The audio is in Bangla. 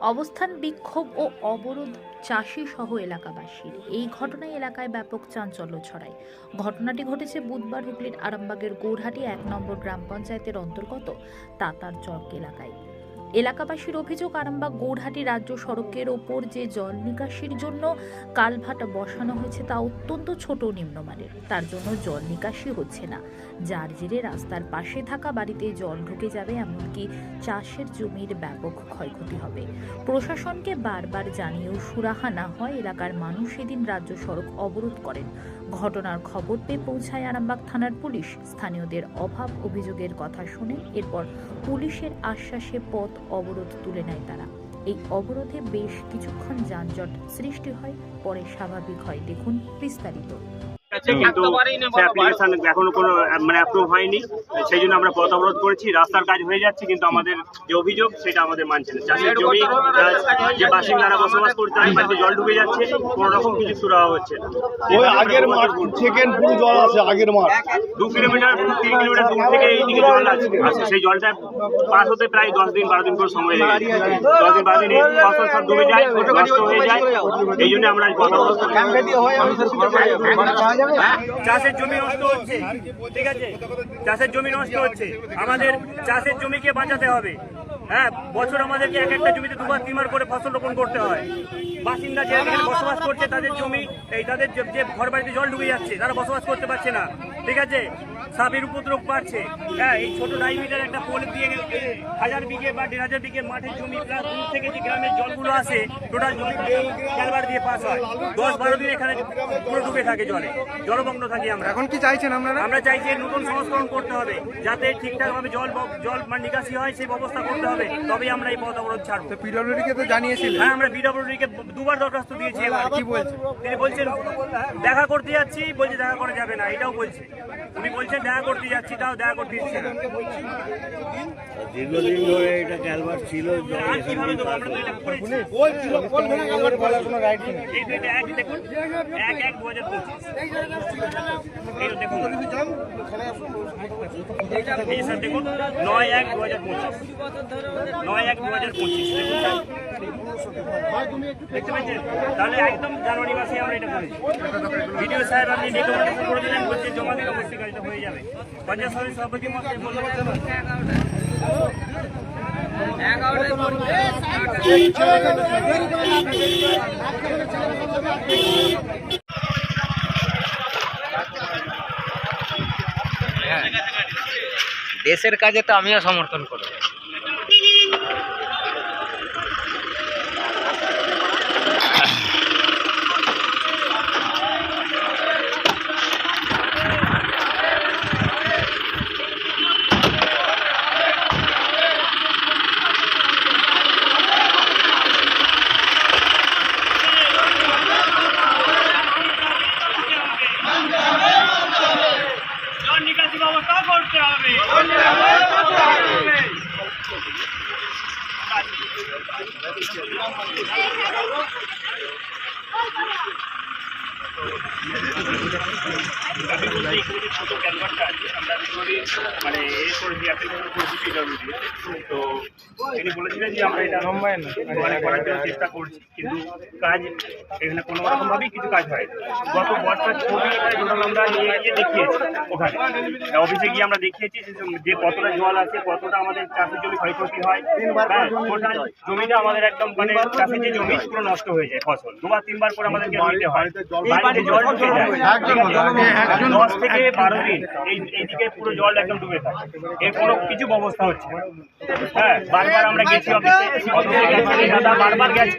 অবস্থান বিক্ষোভ ও অবরোধ চাষি সহ এলাকাবাসীর। এই ঘটনায় এলাকায় ব্যাপক চাঞ্চল্য ছড়ায়। ঘটনাটি ঘটেছে বুধবার হুগলির আরামবাগের গৌরহাটি এক নম্বর গ্রাম পঞ্চায়েতের অন্তর্গত তাতার চক এলাকায়। এলাকাবাসীর অভিযোগ, আরামবাগ গৌরহাটি রাজ্য সড়কের ওপর যে জল নিকাশির জন্য কালভাট বসানো হয়েছে তা অত্যন্ত ছোট নিম্নমানের। তার জন্য জল নিকাশি হচ্ছে না। যার জেরে রাস্তার পাশে থাকা বাড়িতে জল ঢুকে যাবে, এমনকি চাষের জমির ব্যাপক ক্ষয়ক্ষতি হবে। প্রশাসনকে বারবার জানিয়েও সুরাহা না হয় এলাকার মানুষ সেদিন রাজ্য সড়ক অবরোধ করেন। ঘটনার খবর পেয়ে পৌঁছায় আরামবাগ থানার পুলিশ। স্থানীয়দের অভাব অভিযোগের কথা শুনে এরপর পুলিশের আশ্বাসে পথ অবরোধ তুলে নেয় তারা। এই অবরোধে বেশ কিছুক্ষণ যানজট সৃষ্টি হয়, পরে স্বাভাবিক হয়। দেখুন বিস্তারিত। আছে কিন্তু অ্যাপ্লিকেশন এখনও কোনো মানে অ্যাপ্রুভ হয়নি। সেই জন্য আমরা পথ অবরোধ করেছি রাস্তার কাজ হয়ে যাচ্ছে কিন্তু আমাদের যে অভিযোগ সেটা আমাদের মানছে না। চাষের জমি যে বাসিন্দারা বসবাস করতে হয়। বাড়িতে জল ঢুকে যাচ্ছে কোনো রকম কিছু সুরাহা হচ্ছে ওই আগের মাঠ থেকে পুরো জল আছে আগের মাঠ। দু কিলোমিটার তিন কিলোমিটার দূর থেকে এইদিকে জল আছে। আছে সেই জলটা পাস হতে প্রায় দশ দিন বারো দিন করে সময় লেগে যায় দশ দিন বারো দিন এই ফসল সব ডুবে যায় নষ্ট হয়ে যায়। এই জন্য আমরা পথ অবরোধ করছি। চাষের জমি নষ্ট হচ্ছে। ঠিক আছে? চাষের জমি নষ্ট হচ্ছে। আমাদের চাষের জমিকে বাঁচাতে হবে। হ্যাঁ বছর আমাদেরকে এক একটা জমিতে দুবার, তিনবার করে ফসল রোপণ করতে হয়। বাসিন্দা যে বসবাস করছে, তাদের জমি, এই তাদের যে ঘর বাড়িতে জল ডুবে যাচ্ছে, তারা বসবাস করতে পারছে না। ঠিক আছে? সাপের উপদ্রব বাড়ছে। হ্যাঁ এই ছোট ডাইমিটার একটা পোল দিয়ে হাজার বিঘে বা দেড় হাজার বিঘে মাঠের জমি প্লাস দূর থেকে যে গ্রামের জলগুলো আসে টোটাল জমি ক্যালবার দিয়ে পাস হয়। দশ বারো দিন এখানে পুরো ডুবে থাকে জলে জলমগ্ন থাকি আমরা। এখন কি চাইছেন আপনারা? আমরা চাইছি নতুন সংস্করণ করতে হবে যাতে ঠিকঠাক ভাবে জল জল মানে নিকাশি হয় সেই ব্যবস্থা করতে হবে তবেই আমরা এই পথ অবরোধ ছাড়বো। তো পিডব্লিউডি কে তো জানিয়েছিলেন। হ্যাঁ আমরা বিডব্লিউডিকে দুবার দরখাস্ত দিয়েছি কি বলছে তিনি বলছেন দেখা করতে যাচ্ছি। বলছে দেখা করা যাবে না। এটাও বলছে। উনি দেখা করতে যাচ্ছি তাও দেখা করতে দিচ্ছে না। দীর্ঘদিন ধরে এটা ক্যালভার ছিল আর কীভাবে দেবো আমরা তো এটা করেছি? এই তো এক দেখুন এক এক দু হাজার পঁচিশ এই দেখুন স্যার দেখুন নয় এক দু হাজার পঁচিশ। নয় এক দু হাজার পঁচিশ। দেখতে পাচ্ছেন? তাহলে একদম জানুয়ারি মাসে আমরা এটা করেছি। ভিডিও সাহেব আপনি ডকুমেন্টেশন করে দিলেন বলছে জমা দিলে অবশ্যই কাজটা হয়ে যাবে। পঞ্চায়েত সমিতির সভাপতি পারছেন দেশের কাজে তো আমিও সমর্থন করব নিকাশি ব্যবস্থা করতে হবে ছোট আছে আমরা মানে এ অ্যাপ্লিকেশন করেছি তো তিনি বলেছিলেন যে আমরা এটা মানে করার জন্য চেষ্টা করছি কিন্তু কাজ এখানে কোনো রকমভাবেই কিছু কাজ হয়। গত ছবি টোটাল আমরা নিয়ে গিয়ে দেখিয়েছি ওখানে অফিসে গিয়ে আমরা দেখিয়েছি যে কতটা জল আছে কতটা আমাদের চাষের জমি ক্ষয়ক্ষতি হয় হ্যাঁ, টোটাল জমিটা আমাদের একদম মানে চাষের যে জমি পুরো নষ্ট হয়ে যায় ফসল দুবার তিনবার করে আমাদেরকে নিতে হয় বাড়িতে জল ঢুকে যায়। দশ থেকে বারো দিন এই এইদিকে পুরো জল একদম ডুবে থাকে এর কোনো কিছু ব্যবস্থা হচ্ছে। হ্যাঁ বারবার আমরা গেছি অফিসে অফিসে গেছি। দাদা বারবার গেছি।